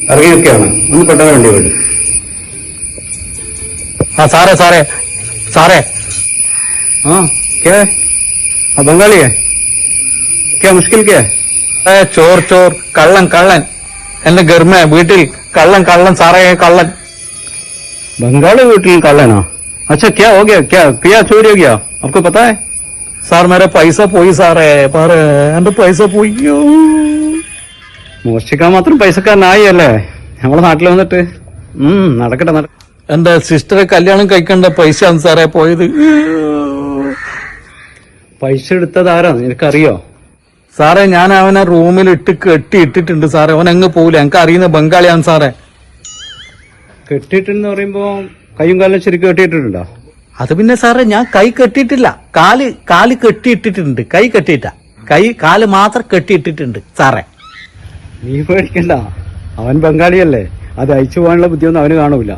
ഇറങ്ങിയൊക്കെയാണ് ഒന്ന് പെട്ടെന്ന് വണ്ടി വരും ആ സാറേ സാറേ സാറേ हाँ क्या है हाँ बंगाली है क्या मुश्किल क्या है ഏ, ചോർ ചോർ കള്ളൻ കള്ളൻ എന്റെ ഗർമ വീട്ടിൽ കള്ളൻ കള്ളൻ സാറേ കള്ളൻ बंगाली वीटिल कॉलन अच्छा क्या हो गया क्या क्या चोरी हो गया आपको पता है സാർ മേരെ പൈസ പോയി സാറേ പറ എന്റെ പൈസ പോയോ മോഷ്ടിക്കാൻ മാത്രം പൈസക്കാരനായി അല്ലേ നമ്മളെ നാട്ടിൽ വന്നിട്ട്. ഉം നടക്കട്ടെ നട എന്റെ സിസ്റ്ററെ കല്യാണം കഴിക്കേണ്ട പൈസ സാറേ പോയത്. പൈസ എടുത്തത് ആരാ നിനക്കറിയോ സാറേ ഞാൻ അവനെ റൂമിൽ ഇട്ട് കെട്ടി ഇട്ടിട്ടുണ്ട് സാറേ. അവൻ അങ്ങ് പോവില്ല. എനിക്ക് അറിയുന്ന ബംഗാളിയാണ് സാറേ. കെട്ടിയിട്ടെന്ന് പറയുമ്പോ കൈയും കാലും ശരിക്കും കെട്ടിയിട്ടുണ്ടോ? അത് പിന്നെ സാറേ ഞാൻ കൈ കെട്ടിയിട്ടില്ല. കാൽ കാൽ കെട്ടിയിട്ടിട്ടുണ്ട്. കൈ കെട്ടിയിട്ട. കൈ കാൽ മാത്രം കെട്ടിയിട്ടിട്ടുണ്ട് സാറേ. നീ പേടിക്കണ്ട. അവൻ ബംഗാളിയല്ലേ. അത് അയച്ചു പോകാനുള്ള ബുദ്ധിയൊന്നും അവന് കാണൂല.